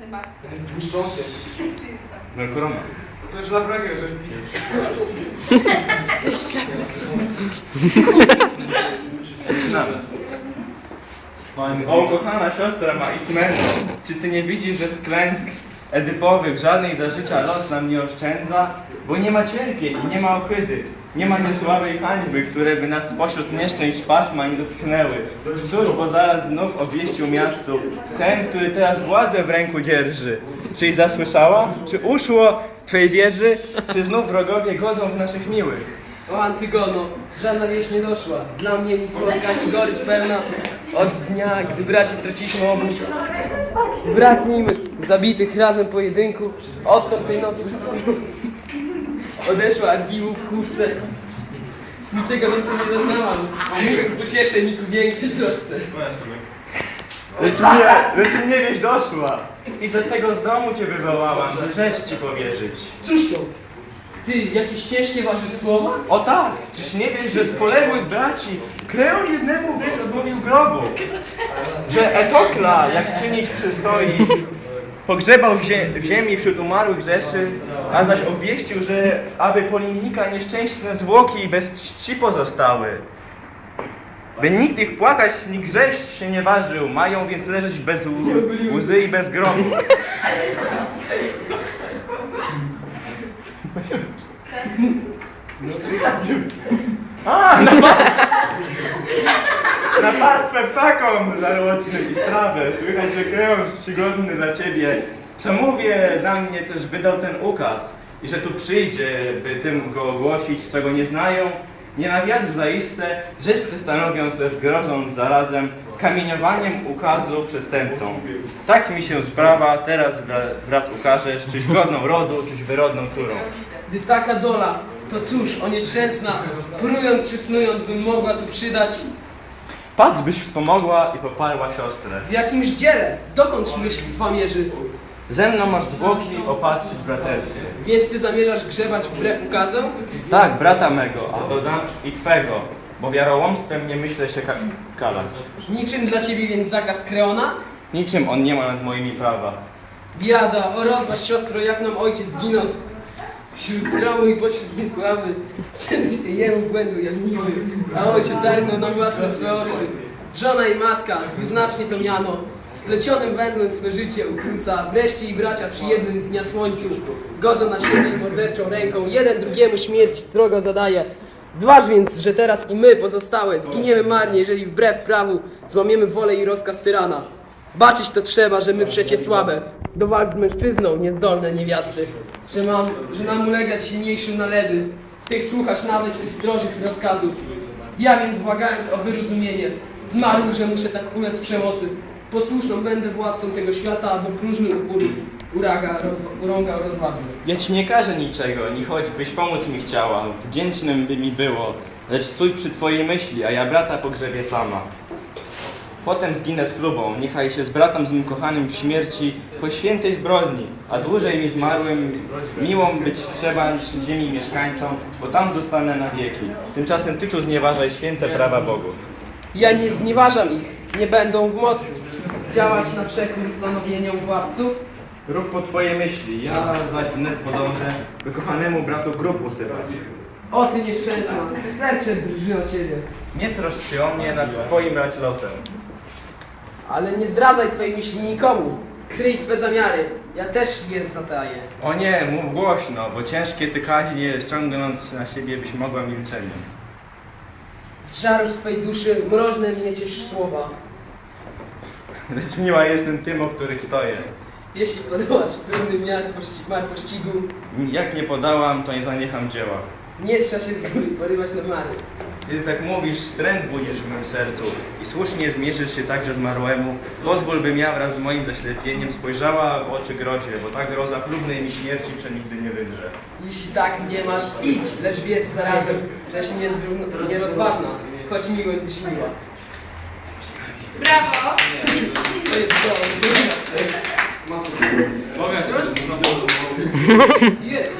tym bastwie. Błyszczący. No korona. To już dla prawie, że Zaczynamy. O, kochana siostra ma Ismeno, czy ty nie widzisz, że z klęsk edypowych żadnej za życia los nam nie oszczędza? Bo nie ma cierpień i nie ma ohydy, nie ma niesławej hańby, które by nas spośród nieszczęść pasma nie dotknęły. Cóż, bo zaraz znów obwieścił miastu ten, który teraz władzę w ręku dzierży. Czyś zasłyszała? Czy uszło twej wiedzy? Czy znów wrogowie godzą w naszych miłych? O Antygono, żadna wieść nie doszła. Dla mnie ni słodka, ni gorycz pełna. Od dnia, gdy braci straciliśmy obóz. Brak nim zabitych razem pojedynku. Odkąd tej nocy odeszła Argiwu w chówce. Niczego więcej nie doznałam. Niku pocieszę, niku większej trosce. Lecz mnie, lecz mnie wieś doszła i do tego z domu cię wywołałam, by rzecz ci powierzyć. Cóż to? Ty, jakieś ciężkie ważysz słowa? O tak, czyż nie wiesz, że z poległych braci Kreon jednemu wręcz odmówił grobu? Że Etokla, jak czynić przystoi, pogrzebał w, zie w ziemi wśród umarłych rzeszy, a zaś obwieścił, że aby po linnika nieszczęśne zwłoki bez czci pozostały. By nikt ich płakać, nikt grześ się nie ważył, mają więc leżeć bez łzy i bez grobu. A, na, pa- na pastwę ptakom żarłocznym i strawę. Słychać, że kreon czcigodny dla ciebie. Przemówię dla mnie też wydał ten ukaz i że tu przyjdzie, by tym go ogłosić, co go nie znają. Nie na wiatr zaiste, rzecz te stanowią też grożą zarazem kamieniowaniem ukazu przestępcom. Tak mi się sprawa teraz wra- wraz ukażesz, czyś godną rodu, czyś wyrodną córą. Gdy taka dola, to cóż, o nieszczęsna, prując czy snując bym mogła tu przydać Patrz, byś wspomogła i poparła siostrę. w jakimś dziele. Dokąd myśli twa mierzy? Ze mną masz zwłoki opatrzyć braterskie. Więc ty zamierzasz grzebać wbrew ukazom? Tak, brata mego, a dodam i twego, bo wiarołomstwem nie myślę się ka- kalać. Niczym dla ciebie więc zakaz Kreona? Niczym on nie ma nad moimi prawa. Biada, o rozważ siostro, jak nam ojciec zginął wśród sromu i pośród niesławy. Kiedy się jemu błędu jawniły, a on się darnął na własne swe oczy. Żona i matka, dwuznacznie to miano, splecionym węzłem swe życie ukróca. Wreszcie i bracia przy jednym dnia słońcu godzą na siebie morderczą ręką, jeden drugiemu śmierć strogo zadaje. Zważ więc, że teraz i my pozostałe zginiemy marnie, jeżeli wbrew prawu złamiemy wolę i rozkaz tyrana. Baczyć to trzeba, że my przecie słabe, do walk z mężczyzną niezdolne niewiasty, że, mam, że nam ulegać silniejszym należy, tych słuchać nawet i strożych rozkazów. Ja więc błagając o wyrozumienie, zmarł, że muszę tak ulec przemocy. Posłuszną będę władcą tego świata, bo próżny upór uraga, roz, urąga rozwadzy. Ja ci nie każę niczego, ni choćbyś pomóc mi chciała, wdzięcznym by mi było, lecz stój przy twojej myśli, a ja brata pogrzebię sama. Potem zginę z klubą, niechaj się z bratem z mym kochanym w śmierci po świętej zbrodni, a dłużej mi zmarłym miłą być trzeba niż ziemi mieszkańcom, bo tam zostanę na wieki. Tymczasem ty tu znieważaj święte prawa bogów. Ja nie znieważam ich, nie będą w mocy działać na przekór stanowieniom władców, Rób po twojej myśli, ja zaś wnet podążę, by kochanemu bratu grób usypać. O ty nieszczęsna, serce drży o ciebie. Nie troszcz się o mnie nad twoim brać losem. Ale nie zdradzaj twojej myśli nikomu. Kryj twe zamiary. Ja też je zataję. O nie, mów głośno, bo ciężkie ty kaźnie ściągnąc na siebie byś mogła milczeniem. Z żarów twojej duszy mrożne mieciesz słowa. Lecz miła jestem tym, o których stoję. Jeśli podołasz trudny miar, pości mar pościgu, Jak nie podałam, to nie zaniecham dzieła. nie trzeba się z góry porywać na mary. Kiedy tak mówisz, wstręt budzisz w mym sercu i słusznie zmierzysz się także zmarłemu, pozwól, bym ja wraz z moim zaślepieniem spojrzała w oczy grozie, bo ta groza chlubnej mi śmierci przenigdy nie wydrze. Jeśli tak nie masz, idź, lecz wiedz zarazem, żeś niezrówno- nierozważna, choć miło i tyś miła. Brawo! To jest to, mogę Jest, masz. Jest.